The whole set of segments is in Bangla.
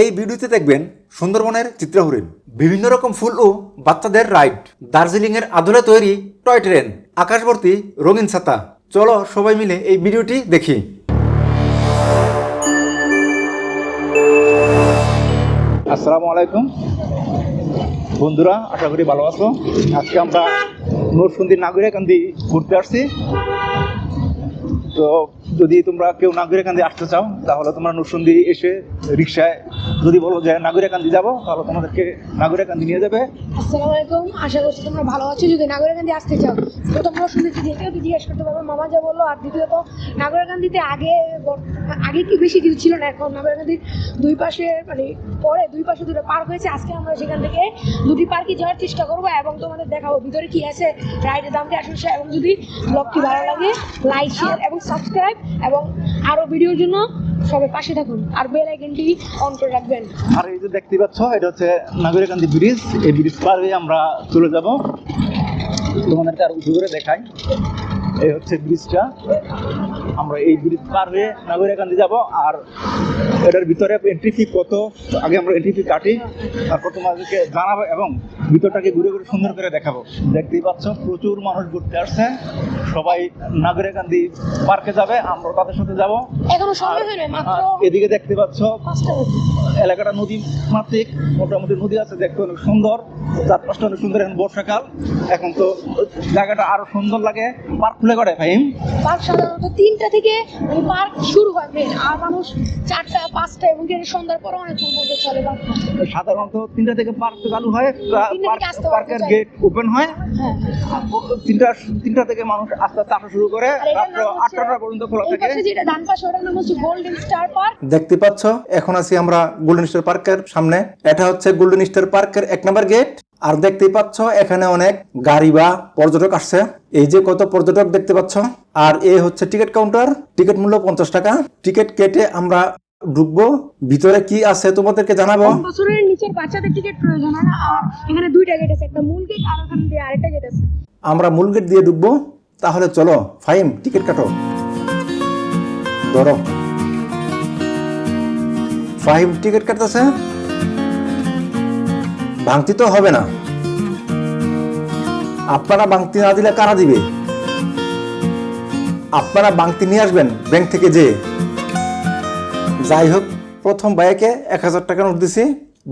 এই ভিডিওতে দেখবেন সুন্দরবনের চিত্রহরিণ বিভিন্ন রকম ফুল ও বাচ্চাদের রাইড দার্জিলিং এর আদলে তৈরি টয় ট্রেন, আকাশবর্তী রঙিন ছাতা। চলো সবাই মিলে এই ভিডিওটি দেখি। আসসালামু আলাইকুম। বন্ধুরা, আশা করি ভালো আছো। আজকে আমরা নরসুন্দি নাগরিকান্দি ঘুরতে আসছি। তো যদি তোমরা কেউ নাগরিকান্দি আসতে চাও, তাহলে তোমরা নরসুন্দি এসে রিক্সায় যদি বলো যে নাগরিকান্দি যাব, তাহলে তোমাদেরকে নাগরিকান্দি নিয়ে যাবে। আসসালামু আলাইকুম। আশা করছি তোমরা ভালো আছো। যদি নাগরিকান্দি আসতে চাও, প্রথম দিচ্ছি যেটাও জিজ্ঞেস করতে পারবে? মামা যা বলল, আর দ্বিতীয়ত, নাগরিকান্দিতে আগে আগে কি বেশি কিছু ছিল না? এখন নাগরিকান্দির দুই পাশে মানে পরে দুই পাশে দুটো পার্ক হয়েছে। আজকে আমরা সেখান থেকে দুটি পার্কে যাওয়ার চেষ্টা করব এবং তোমাদের দেখাবো ভিতরে কি আছে, রাইডের দামটি আসলে এবং যদি ব্লগটি ভালো লাগে, লাইক শেয়ার এবং সাবস্ক্রাইব এবং আরও ভিডিওর জন্য সবাই পাশে থাকুন আর বেল আইকনটি অন করে রাখবেন। আর এই যে দেখতে পাচ্ছ, এটা হচ্ছে নাগরিকান্দি ব্রিজ এই ব্রিজ পার হয়ে আমরা চলে যাব। তোমাদেরকে আর উঁচু করে দেখাই। এই হচ্ছে ব্রিজটা। আমরা এই ব্রিজ পার হয়ে নাগরিকান্দি যাব। আর এটার ভিতরে এন্ট্রি ফি কত? আগে আমরা এন্ট্রি ফি কাটি তারপর তোমাদেরকে জানাব এবং ভিতরটাকে ঘুরে ঘুরে সুন্দর করে দেখাবো। দেখতেই পাচ্ছ প্রচুর মানুষ ঘুরতে আসছে। সবাই নাগরিকান্দি পার্কে যাবে আমরা তাদের সাথে যাব। এখনও সময় হয় মাত্র এদিকে দেখতে পাচ্ছ এলাকাটা নদী মাত্রিক মোটামুটি নদী আছে দেখতে অনেক সুন্দর। চারপাশটা অনেক সুন্দর এখন বর্ষাকাল। এখন তো জায়গাটা আরও সুন্দর লাগে। পার্ক খুলে করে ফাহিম? পার্ক সাধারণত তিনটা থেকে মানে পার্ক শুরু হয় মেন আর মানুষ চারটা পাঁচটা এবং কি সন্ধ্যার পর অনেক পর্যন্ত চলে সাধারণত তিনটা থেকে পার্ক চালু হয় পার্কের গেট ওপেন হয়। হ্যাঁ। তিনটা তিনটা থেকে মানুষ আস্তে আস্তে আসা শুরু করে রাত্র আটটা পর্যন্ত খোলা থাকে। যেটা ডান পাশে ওটার নাম হচ্ছে গোল্ডেন স্টার পার্ক দেখতে পাচ্ছ এখন আছি আমরা গোল্ডেন স্টার পার্কের সামনে। এটা হচ্ছে গোল্ডেন স্টার পার্কের এক নম্বর গেট আর দেখতেই পাচ্ছ এখানে অনেক গাড়ি বা পর্যটক আসছে। এই যে কত পর্যটক দেখতে পাচ্ছ আর এ হচ্ছে টিকিট কাউন্টার। টিকিট মূল্য পঞ্চাশ টাকা। টিকিট কেটে আমরা ঢুকবো। ভিতরে কি আছে তোমাদেরকে জানাব? বছরের নিচের বাচ্চাদের টিকিট প্রয়োজন না? এখানে দুইটা গেট আছে একটা মূল গেট আর ওখানে দিয়ে আরেকটা গেট আছে। আমরা মূল গেট দিয়ে ঢুকবো। তাহলে চলো ফাইম টিকিট কাটো। ধরো। ফাইম টিকিট কাটতেছে? ভাঙতি তো হবে না। আপনারা ভাঙতি না দিলে কারা দিবে? আপনারা ভাঙতি নিয়ে আসবেন ব্যাংক থেকে যে। যাই হোক, প্রথম ভাইকে এক হাজার টাকা নোট দিছি,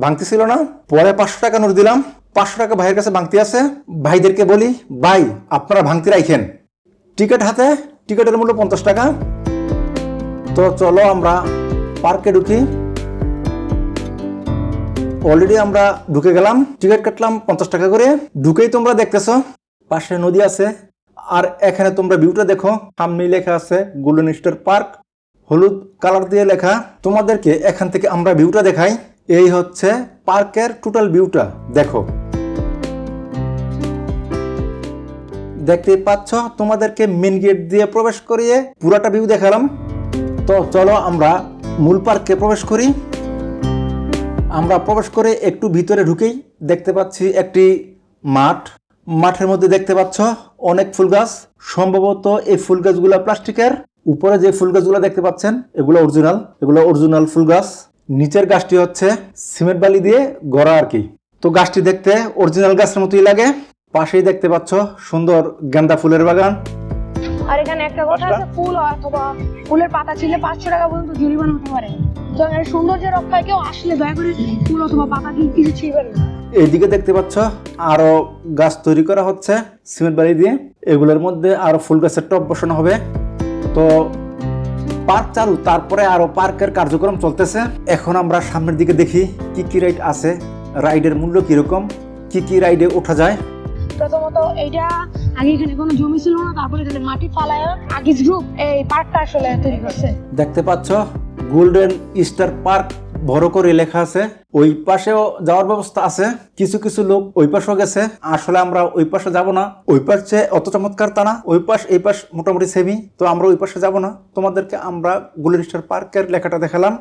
ভাঙতি ছিল না। পরে পাঁচশো টাকা নোট দিলাম, পাঁচশো টাকা ভাইয়ের কাছে ভাঙতি আছে। ভাইদেরকে বলি, ভাই, আপনারা ভাঙতি রাখেন টিকিট হাতে, টিকিটের মূল্য পঞ্চাশ টাকা। তো চলো আমরা পার্কে ঢুকি। অলরেডি আমরা ঢুকে গেলাম, টিকিট কাটলাম পঞ্চাশ টাকা করে। ঢুকেই তোমরা দেখতেছো, পাশে নদী আছে। আর এখানে তোমরা ভিউটা দেখো, সামনেই লেখা আছে গোল্ডেন স্টার পার্ক। হলুদ কালার দিয়ে লেখা, তোমাদেরকে এখান থেকে আমরা ভিউটা দেখাই। এই হচ্ছে পার্কের টোটাল ভিউটা দেখো। দেখতেই পাচ্ছ, তোমাদেরকে মেন গেট দিয়ে প্রবেশ করিয়ে পুরাটা ভিউ দেখালাম। তো চলো আমরা মূল পার্কে প্রবেশ করি। আমরা প্রবেশ করে একটু ভিতরে ঢুকেই দেখতে পাচ্ছি একটি মাঠ। মাঠের মধ্যে দেখতে পাচ্ছ অনেক ফুল গাছ। সম্ভবত এই ফুল গাছগুলো প্লাস্টিকের। উপরে যে ফুল গাছগুলো দেখতে পাচ্ছেন, এগুলো অরিজিনাল। এগুলো অরিজিনাল ফুল গাছ। নিচের গাছটি হচ্ছে সিমেন্ট বালি দিয়ে গড়া আর কি। তো গাছটি দেখতে অরিজিনাল গাছের মতোই লাগে। পাশেই দেখতে পাচ্ছ সুন্দর গেন্দা ফুলের বাগান। আর এখানে একটা কথা আছে, ফুল অথবা ফুলের পাতা ছিলে পাঁচশো টাকা পর্যন্ত জরিমানা হতে পারে। সৌন্দর্য রক্ষায় কেউ আসলে দয়া করে ফুল অথবা পাতা কি কিছু ছিঁড়বেন না। এইদিকে দেখতে পাচ্ছ আরও গাছ তৈরি করা হচ্ছে সিমেন্ট বালি দিয়ে। এগুলোর মধ্যে আরও ফুল গাছের টব বসানো হবে। তো পার্ক চালু তারপরে আরও পার্কের কার্যক্রম চলতেছে। এখন আমরা সামনের দিকে দেখি কি কি রাইড আছে রাইডের মূল্য কীরকম কি কি রাইডে ওঠা যায়। প্রথমত এইটা আগে এখানে কোনো জমি ছিল না তারপরে এখানে মাটি ফালায় আগিস গ্রুপ এই পার্কটা আসলে তৈরি করছে। দেখতে পাচ্ছ গোল্ডেন স্টার পার্ক বড় করে লেখা আছে। ওই পাশেও যাওয়ার ব্যবস্থা আছে। কিছু কিছু লোক ওই পাশেও গেছে। আসলে আমরা ওই পাশে যাব না। ওই পাশে অত চমৎকার তা না। ওই পাশ, এই পাশ মোটামুটি সেমি তো আমরা ওই পাশে যাব না। তোমাদেরকে আমরা গোল্ডেন স্টার পার্কের লেখাটা দেখালাম।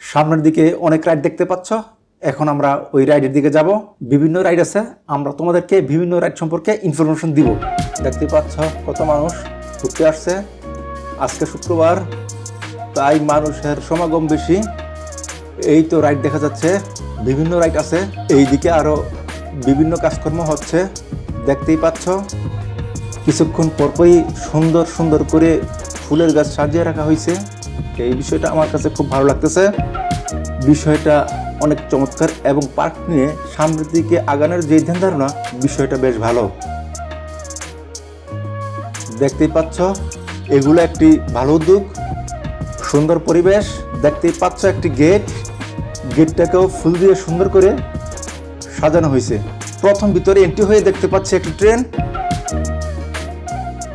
সামনের দিকে অনেক রাইড দেখতে পাচ্ছ। এখন আমরা ওই রাইডের দিকে যাব। বিভিন্ন রাইড আছে। আমরা তোমাদেরকে বিভিন্ন রাইড সম্পর্কে ইনফরমেশন দিব। দেখতে পাচ্ছ কত মানুষ ঘুরতে আসছে। আজকে শুক্রবার। তাই মানুষের সমাগম বেশি। এই তো রাইড দেখা যাচ্ছে, বিভিন্ন রাইড আছে। এইদিকে আরও বিভিন্ন কাজকর্ম হচ্ছে, দেখতেই পাচ্ছ। কিছুক্ষণ পরপরই সুন্দর সুন্দর করে ফুলের গাছ সাজিয়ে রাখা হয়েছে। এই বিষয়টা আমার কাছে খুব ভালো লাগতেছে। বিষয়টা অনেক চমৎকার এবং পার্ক নিয়ে সামনের দিকে আগানোর যে ধ্যান ধারণা, বিষয়টা বেশ ভালো। দেখতেই পাচ্ছ, এগুলো একটি ভালো উদ্যোগ। সুন্দর পরিবেশ, দেখতেই পাচ্ছ একটি গেট। গেটটাকেও ফুল দিয়ে সুন্দর করে সাজানো হয়েছে। প্রথম ভিতরে এন্ট্রি হয়ে দেখতে পাচ্ছি একটি ট্রেন।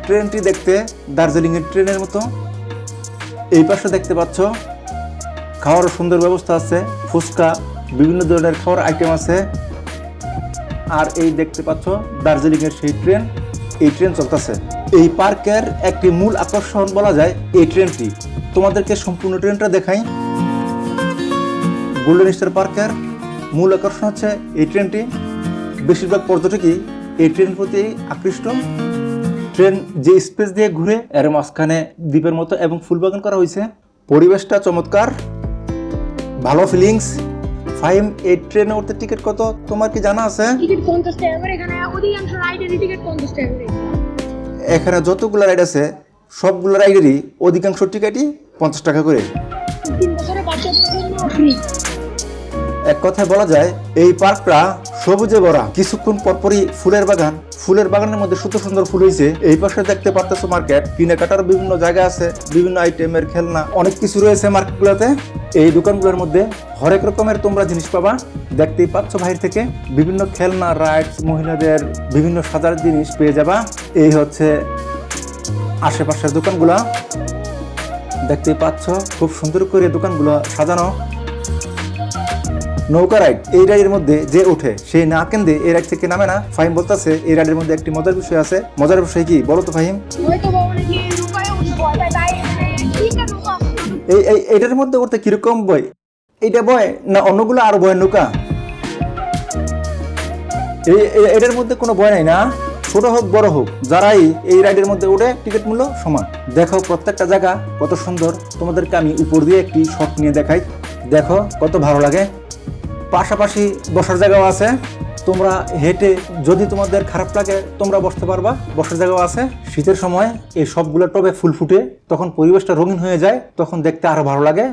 ট্রেনটি দেখতে দার্জিলিং এর ট্রেনের মতো। এই পাশে দেখতে পাচ্ছ খাওয়ার সুন্দর ব্যবস্থা আছে, ফুচকা, বিভিন্ন ধরনের খাওয়ার আইটেম আছে। আর এই দেখতে পাচ্ছ দার্জিলিং এর সেই ট্রেন। এই ট্রেন চলতেছে। এই পার্কের একটি মূল আকর্ষণ বলা যায় এই ট্রেনটি। তোমাদেরকে সম্পূর্ণ ট্রেনটা দেখাই। গোল্ডেন স্টার পার্কের মূল আকর্ষণ হচ্ছে এই ট্রেনটি। বেশিরভাগ পর্যটকই এই ট্রেন প্রতি আকৃষ্ট। ট্রেন যে স্পেস দিয়ে ঘুরে, এর মাঝখানে দ্বীপের মতো এবং ফুলবাগান করা হয়েছে। পরিবেশটা চমৎকার। ভালো ফিলিংস ফাইম এই ট্রেনে উঠতে টিকিট কত? তোমার কি জানা আছে? টিকিট পঞ্চাশ টাকা করে, এখানে অধিকাংশ রাইডেরই টিকিট পঞ্চাশ টাকা করে। এখানে যতগুলো রাইড আছে সবগুলো রাইডেরই অধিকাংশ টিকাটি পঞ্চাশ টাকা করে। এক কথায় বলা যায়, এই পার্কটা সবুজে ভরা। কিছুক্ষণ পরপরই ফুলের বাগান। ফুলের বাগানের মধ্যে সুন্দর সুন্দর ফুল হয়েছে। এই পাশে দেখতে পারতেছো মার্কেট। কেনাকাটার বিভিন্ন জায়গা আছে, বিভিন্ন আইটেমের খেলনা, অনেক কিছু রয়েছে মার্কেটগুলোতে। এই দোকানগুলোর মধ্যে হরেক রকমের তোমরা জিনিস পাবা। দেখতেই পাচ্ছ বাইরে থেকে বিভিন্ন খেলনা, রাইডস, মহিলাদের বিভিন্ন সাজার জিনিস পেয়ে যাবা। এই হচ্ছে আশেপাশের দোকানগুলা। দেখতেই পাচ্ছ, খুব সুন্দর করে দোকানগুলো সাজানো। নৌকা রাইড এই রাইডের মধ্যে যে ওঠে সেই না কেন্দ্রে এই রাইড থেকে নামে না। ফাহিম বলতেছে এই রাইডের মধ্যে একটি মজার বিষয় আছে। মজার বিষয় কি? বলো তো ফাহিম। এই এই এটার মধ্যে উঠতে কীরকম বই এইটা বয় না অন্যগুলো আরও বয় নৌকা? এই এটার মধ্যে কোনো বয় নাই না? ছোট হোক বড় হোক যারাই এই রাইডের মধ্যে উঠে টিকিট মূল্য সমান। দেখো প্রত্যেকটা জায়গা কত সুন্দর। তোমাদেরকে আমি উপর দিয়ে একটি শট নিয়ে দেখাই। দেখো কত ভালো লাগে। পাশাপাশি বসার জায়গাও আছে। তোমরা হেঁটে যদি তোমাদের খারাপ লাগে, তোমরা বসতে পারবা। বসার জায়গাও আছে। শীতের সময় এই সবগুলো টবে ফুল ফুটে তখন পরিবেশটা রঙিন হয়ে যায়, তখন দেখতে আরও ভালো লাগে।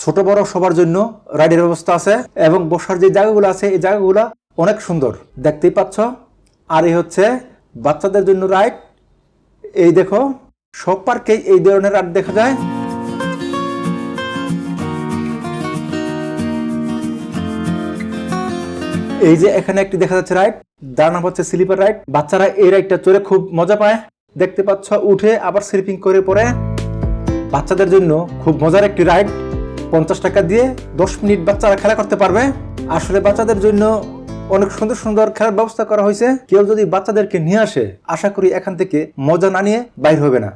ছোট বড় সবার জন্য রাইডের ব্যবস্থা আছে এবং বসার যে জায়গাগুলো আছে, এই জায়গাগুলো অনেক সুন্দর। দেখতেই পাচ্ছ? আর এই হচ্ছে বাচ্চাদের জন্য রাইড। এই দেখো, সব পার্কেই এই ধরনের রাইড দেখা যায়। এই যে এখানে একটি দেখা যাচ্ছে রাইড যার নাম হচ্ছে স্লিপার রাইড বাচ্চারা এই রাইডটা চড়ে খুব মজা পায়। দেখতে পাচ্ছ, উঠে আবার স্লিপিং করে পরে বাচ্চাদের জন্য খুব মজার একটি রাইড পঞ্চাশ টাকা দিয়ে দশ মিনিট বাচ্চারা খেলা করতে পারবে। আসলে বাচ্চাদের জন্য অনেক সুন্দর সুন্দর খেলার ব্যবস্থা করা হয়েছে। কেউ যদি বাচ্চাদেরকে নিয়ে আসে, আশা করি এখান থেকে মজা না নিয়ে বাইর হবে না।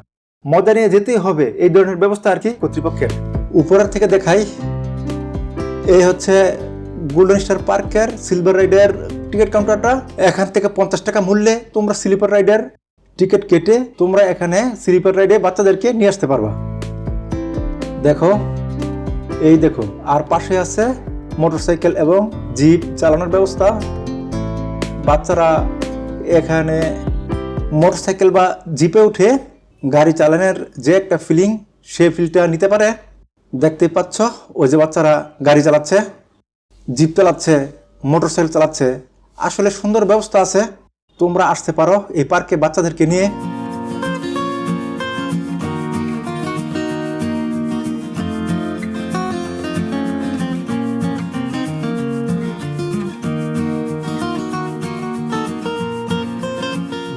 মজা নিয়ে যেতেই হবে, এই ধরনের ব্যবস্থা আর কি কর্তৃপক্ষের। উপরের থেকে দেখাই। এই হচ্ছে গোল্ডেন স্টার পার্কের সিলভার রাইডের টিকিট কাউন্টারটা এখান থেকে পঞ্চাশ টাকা মূল্যে তোমরা স্লিপার রাইডের টিকিট কেটে তোমরা এখানে স্লিপার রাইডে বাচ্চাদেরকে নিয়ে আসতে পারবা। দেখো, এই দেখো, আর পাশে আছে মোটরসাইকেল এবং জিপ চালানোর ব্যবস্থা। বাচ্চারা এখানে মোটরসাইকেল বা জিপে উঠে গাড়ি চালানোর যে একটা ফিলিং সে ফিলটা নিতে পারে। দেখতে পাচ্ছ, ওই যে বাচ্চারা গাড়ি চালাচ্ছে। জিপ চালাচ্ছে, মোটরসাইকেল চালাচ্ছে। আসলে সুন্দর ব্যবস্থা আছে। তোমরা আসতে পারো এই পার্কে বাচ্চাদেরকে নিয়ে।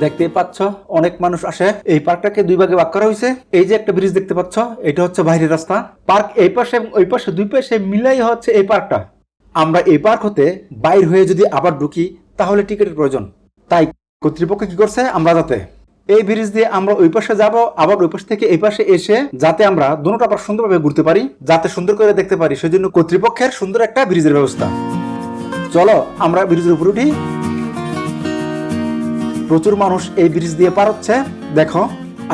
দেখতে পাচ্ছ, অনেক মানুষ আসে। এই পার্কটাকে দুই ভাগে ভাগ করা হয়েছে। এই যে একটা ব্রিজ দেখতে পাচ্ছ, এটা হচ্ছে বাইরের রাস্তা। পার্ক এই পাশে এবং ওই পাশে দুই পাশে মিলাই হচ্ছে এই পার্কটা। আমরা এই পার্ক হতে বাইর হয়ে যদি আবার ঢুকি, তাহলে টিকিটের প্রয়োজন। তাই কর্তৃপক্ষ কি করছে? আমরা যাতে। এই ব্রিজ দিয়ে আমরা ওই পাশে যাব, আবার ওই পাশ থেকে এই পাশে এসে যাতে আমরা দুটোটা আবার সুন্দরভাবে ঘুরতে পারি, যাতে সুন্দর করে দেখতে পারি। সেজন্য কর্তৃপক্ষের সুন্দর একটা ব্রিজের ব্যবস্থা। চলো, আমরা ব্রিজের উপর উঠি। প্রচুর মানুষ এই ব্রিজ দিয়ে পার হচ্ছে। দেখো,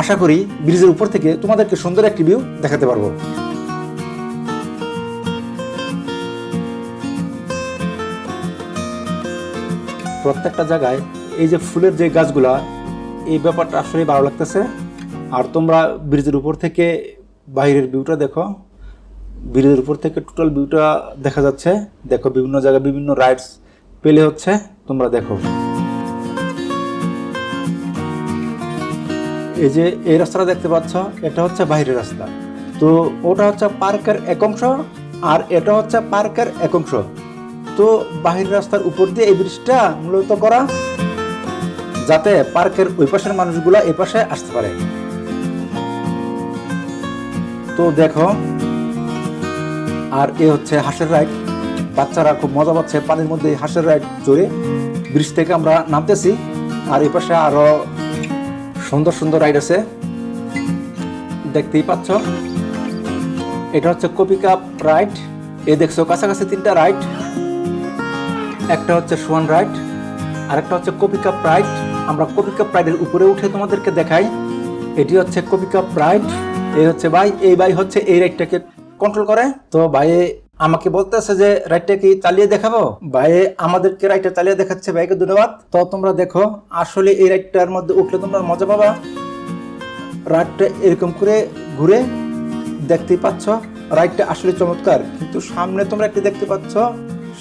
আশা করি ব্রিজের উপর থেকে তোমাদেরকে সুন্দর একটি ভিউ দেখাতে পারব। প্রত্যেকটা জায়গায় এই যে ফুলের যে গাছগুলা, এই ব্যাপারটা আসলে ভালো লাগতেছে। আর তোমরা ব্রিজের উপর থেকে বাইরের ভিউটা দেখো। ব্রিজের উপর থেকে টোটাল ভিউটা দেখা যাচ্ছে। দেখো বিভিন্ন জায়গায় বিভিন্ন রাইডস পেলে হচ্ছে, তোমরা দেখো। এই যে এই রাস্তাটা দেখতে পাচ্ছ, এটা হচ্ছে বাইরের রাস্তা। তো ওটা হচ্ছে পার্কের এক অংশ, আর এটা হচ্ছে পার্কের এক অংশ। তো বাহির রাস্তার উপর দিয়ে এই ব্রিজটা মূলত করা যাতে পার্কের ওই পাশের মানুষগুলা এই পাশে আসতে পারে। তো দেখো, আর এ হচ্ছে হাঁসের রাইড। বাচ্চারা খুব মজা পাচ্ছে, পানির মধ্যে হাঁসের রাইড চড়ে ব্রিজ থেকে আমরা নামতেছি, আর এই পাশে আরও সুন্দর সুন্দর রাইড আছে। দেখতেই পাচ্ছ। এটা হচ্ছে কপি কাপ রাইড। এ দেখছ, কাছাকাছি তিনটা রাইড। একটা হচ্ছে সোয়ান রাইড আরেকটা হচ্ছে কপি কাপ রাইড আমরা কপি কাপ রাইডের উপরে উঠে তোমাদেরকে দেখাই। এটি হচ্ছে কপি কাপ রাইড এই হচ্ছে ভাই, এই ভাই হচ্ছে এই রাইডটাকে কন্ট্রোল করে। তো ভাই, আমাকে বলতেছে যে রাইডটা কি চালিয়ে দেখাবো? ভাই, আমাদেরকে রাইডটা চালিয়ে দেখাচ্ছে ভাইকে ধন্যবাদ। তো তোমরা দেখো, আসলে এই রাইডটার মধ্যে উঠলে তোমরা মজা পাবা। রাইডটা এরকম করে ঘুরে দেখতেই পাচ্ছ। রাইডটা আসলে চমৎকার। কিন্তু সামনে তোমরা একটি দেখতে পাচ্ছ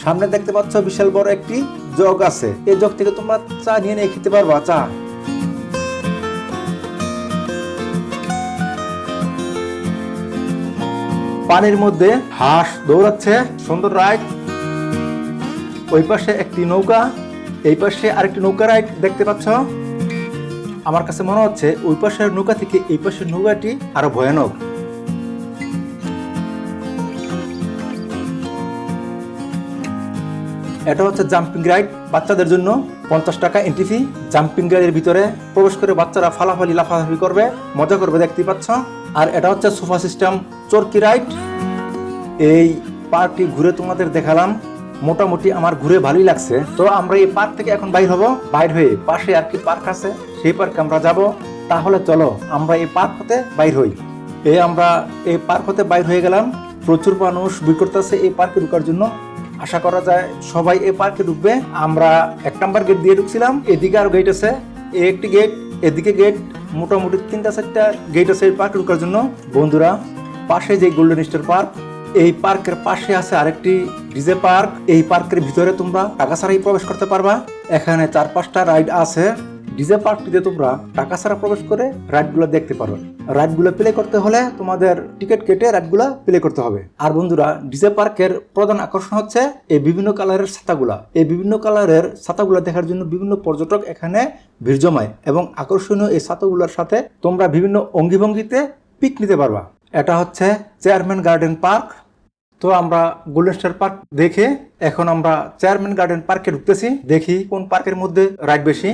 সামনে দেখতে পাচ্ছ বিশাল বড় একটি জগ আছে। এই জগ থেকে তোমরা চা নিয়ে নিয়ে খেতে পারবা, চা। পানির মধ্যে হাঁস দৌড়াচ্ছে, সুন্দর রাইড। ওই পাশে একটি নৌকা, এই পাশে আরেকটি নৌকা রাইড দেখতে পাচ্ছ। আমার কাছে মনে হচ্ছে ওই পাশের নৌকা থেকে এই পাশের নৌকাটি আরও ভয়ানক। এটা হচ্ছে জাম্পিং রাইড বাচ্চাদের জন্য পঞ্চাশ টাকা এন্ট্রি ফি জাম্পিং রাইডের ভিতরে প্রবেশ করে বাচ্চারা ফালাফালি, লাফালাফি করবে, মজা করবে, দেখতে পাচ্ছ? আর এটা হচ্ছে সোফা সিস্টেম, চরকি রাইড এই পার্কটি ঘুরে তোমাদের দেখালাম। মোটামুটি আমার ঘুরে ভালোই লাগছে। তো আমরা এই পার্ক থেকে এখন বাইর হব। বাইর হয়ে পাশে আর কি পার্ক আছে, সেই পার্কে আমরা যাব। তাহলে চলো, আমরা এই পার্ক হতে বাইর হই। এই আমরা এই পার্ক হতে বাইর হয়ে গেলাম। প্রচুর মানুষ ভিড় করতেছে এই পার্কে ঢুকার জন্য। আশা করা যায় সবাই এই পার্কে ঢুকবে। আমরা এক নাম্বার গেট দিয়ে ঢুকছিলাম। এদিকে আর গেট আছে। এই একটি গেট এদিকে গেট মোটামুটি তিনটা চারটা গেট আছে এই পার্কে ঢুকার জন্য। বন্ধুরা, পাশে যে গোল্ডেন স্টার পার্ক এই পার্কের পাশে আছে আরেকটি ডিজে পার্ক এই পার্কের ভিতরে তোমরা টাকা ছাড়াই প্রবেশ করতে পারবা। এখানে চার পাঁচটা রাইড আছে। ডিজে পার্কটিতে তোমরা টাকা ছাড়া প্রবেশ করে রাইডগুলো দেখতে পারো। রাইডগুলো প্লে করতে হলে তোমাদের টিকিট কেটে রাইডগুলো প্লে করতে হবে। আর বন্ধুরা, ডিজে পার্কের প্রধান আকর্ষণ হচ্ছে এই বিভিন্ন কালারের ছাতাগুলা। এই বিভিন্ন কালারের ছাতাগুলা দেখার জন্য বিভিন্ন পর্যটক এখানে ভিড় জমায় এবং আকর্ষণীয় এই ছাতাগুলোর সাথে তোমরা বিভিন্ন অঙ্গিভঙ্গিতে পিক নিতে পারবা। এটা হচ্ছে চেয়ারম্যান গার্ডেন পার্ক তো আমরা গোল্ডেন স্টার পার্ক দেখে এখন আমরা চেয়ারম্যান গার্ডেন পার্কে ঢুকতেছি। দেখি কোন পার্কের মধ্যে রাইড বেশি।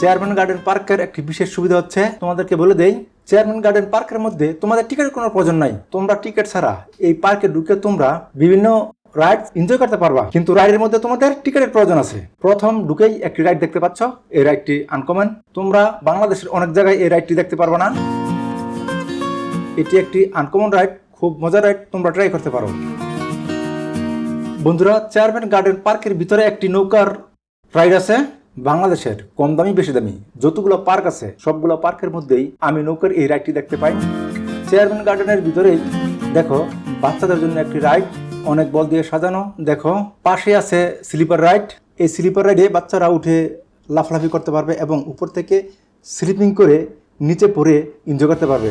চেয়ারম্যান গার্ডেন পার্কের একটি বিশেষ সুবিধা হচ্ছে, তোমাদেরকে বলে দেই চেয়ারম্যান গার্ডেন পার্কের মধ্যে তোমাদের টিকিটের কোনো প্রয়োজন নাই। তোমরা টিকিট ছাড়া এই পার্কে ঢুকে তোমরা বিভিন্ন রাইড এনজয় করতে পারবা। কিন্তু রাইডের মধ্যে তোমাদের টিকিটের প্রয়োজন আছে। প্রথম ঢুকেই একটি রাইড দেখতে পাচ্ছ। এই রাইডটি আনকমন তোমরা বাংলাদেশের অনেক জায়গায় এই রাইডটি দেখতে পারবা না। এটি একটি আনকমন রাইড খুব মজার রাইড তোমরা ট্রাই করতে পারো। বন্ধুরা চেয়ারম্যান গার্ডেন পার্কের ভিতরে একটি নৌকার রাইড আছে। বাংলাদেশের কম দামি, বেশি দামি যতগুলো পার্ক আছে, সবগুলো পার্কের মধ্যেই আমি নৌকার এই রাইডটি দেখতে পাই। চেয়ারম্যান গার্ডেনের ভিতরেই দেখো, বাচ্চাদের জন্য একটি রাইড, অনেক বল দিয়ে সাজানো। দেখো, পাশে আছে স্লিপার রাইড। এই স্লিপার রাইডে বাচ্চারা উঠে লাফলাফি করতে পারবে এবং উপর থেকে স্লিপিং করে নিচে পড়ে এনজয় করতে পারবে।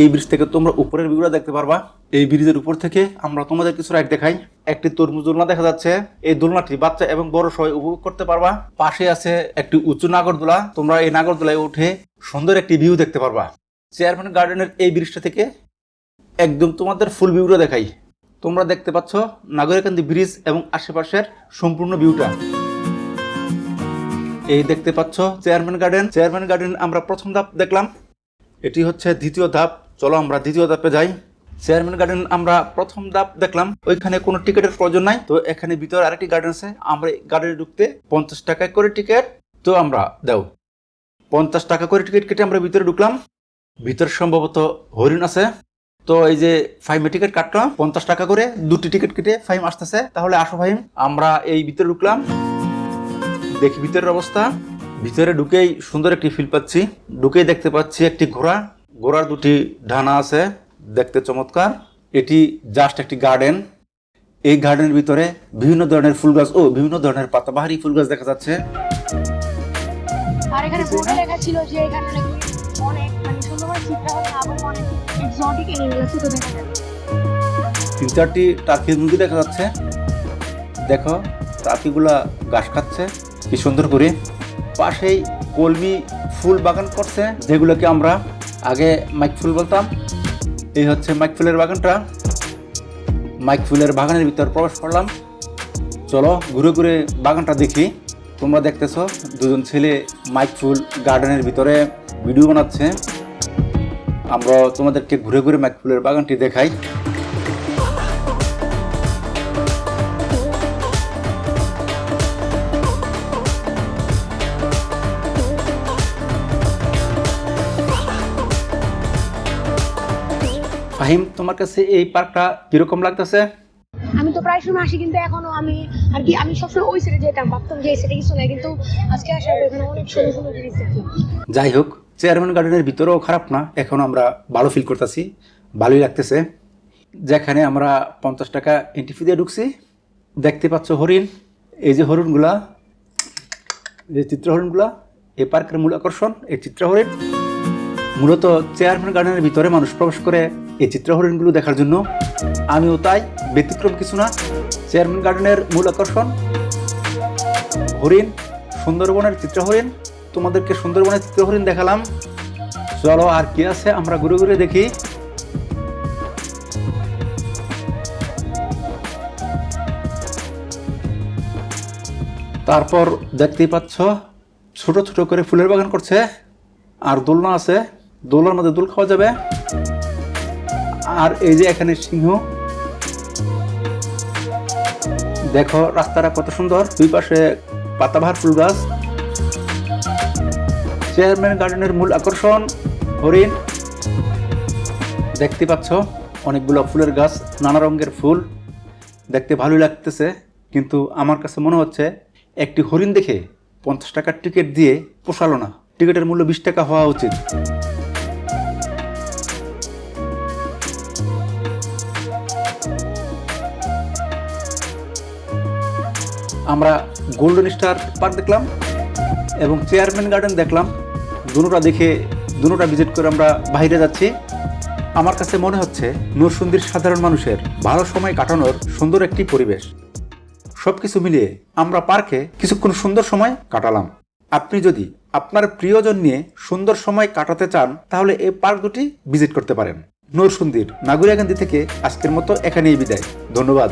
এই ব্রিজ থেকে তোমরা উপরের ভিউটা দেখতে পারবা। এই ব্রিজের উপর থেকে আমরা তোমাদের কিছু রাইড দেখাই। একটি তরমুজ দোলনা দেখা যাচ্ছে। এই দোলনাটি বাচ্চা এবং বড় সবাই উপভোগ করতে পারবা। পাশে আছে একটি উঁচু নাগরদোলা তোমরা এই নাগরদোলায় উঠে সুন্দর একটি ভিউ দেখতে পারবা। চেয়ারম্যান গার্ডেনের এই ব্রিজটা থেকে একদম তোমাদের ফুল ভিউটা দেখাই। তোমরা দেখতে পাচ্ছ নাগরিকান্দি ব্রিজ এবং আশেপাশের সম্পূর্ণ ভিউটা এই দেখতে পাচ্ছ চেয়ারম্যান গার্ডেন চেয়ারম্যান গার্ডেন আমরা প্রথম ধাপ দেখলাম। এটি হচ্ছে দ্বিতীয় ধাপ। চলো আমরা দ্বিতীয় ধাপে যাই। চেয়ারম্যান গার্ডেন আমরা প্রথম ধাপ দেখলাম। ওইখানে কোনো টিকিটের প্রয়োজন নাই। তো এখানে ভিতরে আরেকটি গার্ডেন আছে। আমরা গার্ডেনে ঢুকতে পঞ্চাশ টাকা করে টিকিট তো আমরা দাও পঞ্চাশ টাকা করে টিকিট কেটে আমরা ভিতরে ঢুকলাম। ভিতরে সম্ভবত হরিণ আছে। তো এই যে ফাইমে টিকিট কাটলাম, পঞ্চাশ টাকা করে দুটি টিকিট কেটে ফাইম আসতেছে। তাহলে আসো ফাইম আমরা এই ভিতরে ঢুকলাম। দেখি ভিতরের অবস্থা। ভিতরে ঢুকেই সুন্দর একটি ফিল পাচ্ছি। ঢুকেই দেখতে পাচ্ছি একটি ঘোড়া। ঘোড়ার দুটি ডানা আছে দেখতে চমৎকার। এটি জাস্ট একটি গার্ডেন এই গার্ডেনের ভিতরে বিভিন্ন ধরনের ফুল গাছ ও বিভিন্ন ধরনের পাতাবাহারি ফুল গাছ দেখা যাচ্ছে। আর এখানে বোর্ডে লেখা ছিল যে এখানে নাকি অনেক মানে সুন্দরবন চিত্রাবলী এবং অনেক এক্সোটিক অ্যানিমেল আছে তো দেখা যাবে। তিন চারটি টার্কির মুরগি দেখা যাচ্ছে। দেখো টার্কিগুলা ঘাস খাচ্ছে কি সুন্দর করে। পাশেই কলমি ফুল বাগান করছে যেগুলোকে আমরা আগে মাইক ফুল বলতাম। এই হচ্ছে মাইক ফুলের বাগানটা। মাইক ফুলের বাগানের ভিতর প্রবেশ করলাম। চলো ঘুরে ঘুরে বাগানটা দেখি। তোমরা দেখতেছ, দুজন ছেলে মাইক ফুল গার্ডেনের ভিতরে ভিডিও বানাচ্ছে। আমরা তোমাদেরকে ঘুরে ঘুরে মাইক ফুলের বাগানটি দেখাই। ফাহিম তোমার কাছে এই পার্কটা কীরকম লাগতেছে? আমি তো প্রায় সময় আসি কিন্তু এখনও আমি আর কি আমি সবসময় ওই সাইডে যেতাম ভাবতাম যে এই সাইডে কিছু নাই কিন্তু আজকে আসার পর এখানে অনেক সুন্দর সুন্দর জিনিস দেখলাম। যাই হোক চেয়ারম্যান গার্ডেনের ভিতরেও খারাপ না এখন আমরা ভালো ফিল করতেছি ভালোই লাগতেছে। যেখানে আমরা পঞ্চাশ টাকা এন্ট্রি ফি দিয়ে ঢুকছি দেখতে পাচ্ছ হরিণ এই যে হরিণগুলা যে চিত্র হরিণগুলা এই পার্কের মূল আকর্ষণ এই চিত্র হরিণ। মূলত চেয়ারম্যান গার্ডেনের ভিতরে মানুষ প্রবেশ করে এই চিত্র হরিণগুলো দেখার জন্য। আমিও তাই ব্যতিক্রম কিছু না। চেয়ারম্যান গার্ডেনের মূল আকর্ষণ। হরিণ, সুন্দরবনের চিত্র হরিণ তোমাদেরকে সুন্দরবনের চিত্র হরিণ দেখালাম। চলো আর কি আছে আমরা ঘুরে ঘুরে দেখি। তারপর দেখতেই পাচ্ছ, ছোট ছোট করে ফুলের বাগান করছে। আর দোলনা আছে। দোলনার মধ্যে দোল খাওয়া যাবে। আর এই যে এখানে সিংহ। দেখো রাস্তাটা কত সুন্দর। দুই পাশে পাতাবাহার ফুল গাছ। চেয়ারম্যান গার্ডেনের মূল আকর্ষণ হরিণ। দেখতে পাচ্ছ অনেকগুলো ফুলের গাছ, নানা রঙের ফুল। দেখতে ভালোই লাগতেছে, কিন্তু আমার কাছে মনে হচ্ছে একটি হরিণ দেখে পঞ্চাশ টাকার টিকিট দিয়ে পোষালো না। টিকিটের মূল্য বিশ টাকা হওয়া উচিত। আমরা গোল্ডেন স্টার পার্ক দেখলাম এবং চেয়ারম্যান গার্ডেন দেখলাম। দুটোটা দেখে দুটোটা ভিজিট করে আমরা বাইরে যাচ্ছি। আমার কাছে মনে হচ্ছে নরসুন্দির সাধারণ মানুষের ভালো সময় কাটানোর সুন্দর একটি পরিবেশ। সব কিছু মিলিয়ে আমরা পার্কে কিছুক্ষণ সুন্দর সময় কাটালাম। আপনি যদি আপনার প্রিয়জন নিয়ে সুন্দর সময় কাটাতে চান, তাহলে এই পার্ক দুটি ভিজিট করতে পারেন। নরসুন্দির নাগুরিয়াগান্ধী থেকে আজকের মতো এখানেই বিদায়। ধন্যবাদ।